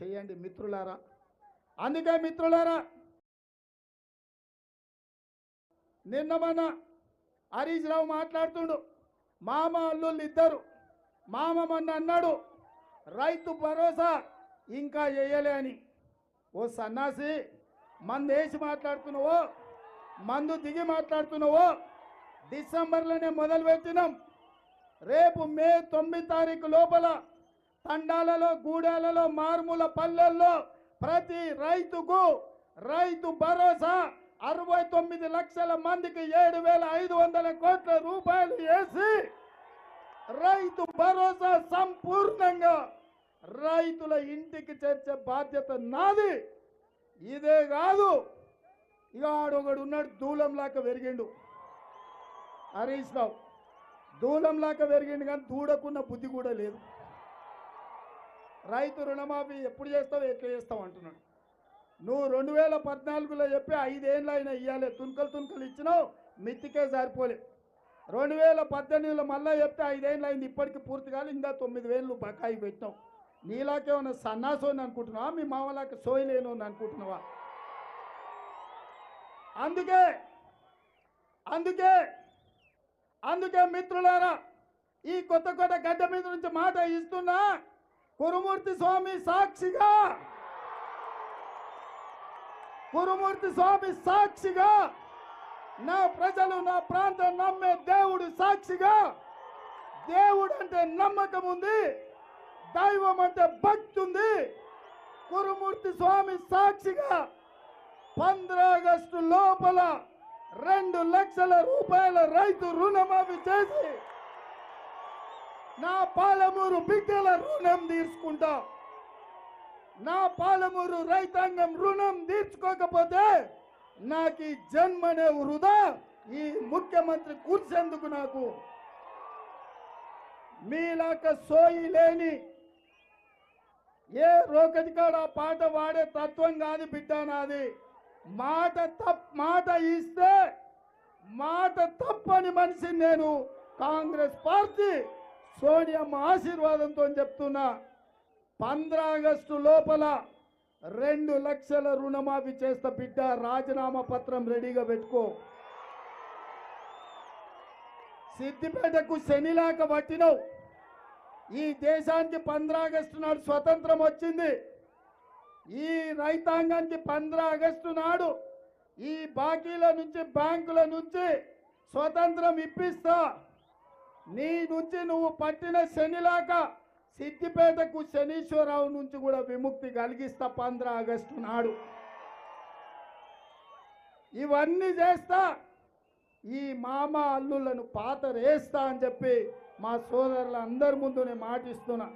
చేయండి మిత్రులారా. అందుకే మిత్రులారా నిన్న మన హరీష్ రావు మాట్లాడుతుండు మామ అల్లుళ్ళు ఇద్దరు మామ మొన్న అన్నాడు రైతు భరోసా ఇంకా చేయలే అని. ఓ సన్నాసి మందు వేసి మాట్లాడుతున్నావో మందు దిగి మాట్లాడుతున్నావో డిసెంబర్లోనే మొదలు పెట్టినాం రేపు మే తొమ్మిది తారీఖు లోపల తండాలలో గూడాలలో మారుమూల పల్లెల్లో ప్రతి రైతుకు రైతు భరోసా అరవై తొమ్మిది లక్షల మందికి ఏడు వేల ఐదు వందల కోట్ల రూపాయలు వేసి రైతు భరోసా సంపూర్ణంగా రైతుల ఇంటికి చేర్చే బాధ్యత నాది. ఇదే కాదు ఇక ఆడొకడు ఉన్నాడు దూలంలాక పెరిగిండు. హరీష్ రావు దూలంలాక పెరిగిండు కానీ దూడకున్న బుద్ధి కూడా లేదు. రైతు రుణమాఫీ ఎప్పుడు చేస్తావు ఎట్లా చేస్తావు అంటున్నాడు. నువ్వు రెండు వేల పద్నాలుగులో చెప్పి ఐదేళ్ళు అయినా ఇవ్వాలి తుణుకలు తుణుకలు ఇచ్చినావు మిత్తికే సరిపోలే. రెండు వేల పద్దెనిమిదిలో మళ్ళీ చెప్తే ఐదేళ్ళు అయింది ఇప్పటికి పూర్తి కాదు ఇంకా తొమ్మిది వేలు బకాయి పెట్టినావు. నీలాకేమన్నా సన్నాసోని అనుకుంటున్నావా మీ మామలాకి సోయలేను అనుకుంటున్నావా? అందుకే అందుకే అందుకే మిత్రులారా ఈ కొత్త కొత్త గడ్డ మీద నుంచి మాట ఇస్తున్నా కురుమూర్తి స్వామి సాక్షిగా కురుమూర్తి స్వామి సాక్షిగా నా ప్రజలు నా ప్రాంతం నమ్మే దేవుడు సాక్షిగా దేవుడు అంటే నమ్మకం ఉంది దైవం అంటే భక్తి ఉంది కురుమూర్తి స్వామి సాక్షిగా పంద్రాగస్టు లోపల రెండు లక్షల రూపాయల రైతు రుణమాఫీ చేసి నా పాలమూరు బిడ్డల రుణం తీర్చుకుంటా. నా పాలమూరు రైతాంగం రుణం తీర్చుకోకపోతే నాకు ఈ జన్మనే వృధా. ఈ ముఖ్యమంత్రి కూర్చేందుకు నాకు మీలాక సోయి లేని ఏ రోకటి కాడ పాట వాడే తత్వం కాదు బిడ్డ నాది. మాట తప్ మాట ఇస్తే మాట తప్పని మనిషిని నేను కాంగ్రెస్ పార్టీ సోనియమ్మ ఆశీర్వాదంతో చెప్తున్నా పంద్ర ఆగస్టు లోపల రెండు లక్షల రుణమాఫీ చేస్తా బిడ్డ రాజీనామా పత్రం రెడీగా పెట్టుకో. సిద్దిపేటకు శనిలాక పట్టినవు. ఈ దేశానికి పంద్ర ఆగస్టు నాడు స్వతంత్రం వచ్చింది. ఈ రైతాంగానికి పంద్ర ఆగస్టు నాడు ఈ బాకీల నుంచి బ్యాంకుల నుంచి స్వతంత్రం ఇప్పిస్తా. నీ నుంచి నువ్వు పట్టిన శనిలాగా సిద్దిపేటకు శనీశ్వరరావు నుంచి కూడా విముక్తి కలిగిస్తా పంద్ర ఆగస్టు నాడు. ఇవన్నీ చేస్తా ఈ మామ అల్లులను పాతరేస్తా అని చెప్పి మా సోదరుల అందరి ముందు నేను మాటిస్తున్నా.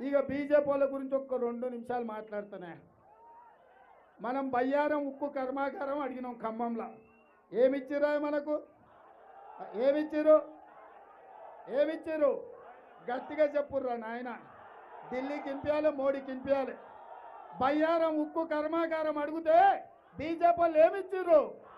ఇక బీజేపీ వాళ్ళ గురించి ఒక్క రెండు నిమిషాలు మాట్లాడుతున్నా. మనం బయ్యారం ఉక్కు కర్మాగారం అడిగినాం ఖమ్మంలో. ఏమిచ్చిరా మనకు? ఏమిచ్చిరు ఏమిచ్చారు? గట్టిగా చెప్పుర్రా నాయన. ఢిల్లీకి ఇంపియాలి మోడీకి ఇంపియాలి బయ్యారం ఉక్కు కర్మాగారం అడిగితే బీజేపీ ఏమిచ్చారు?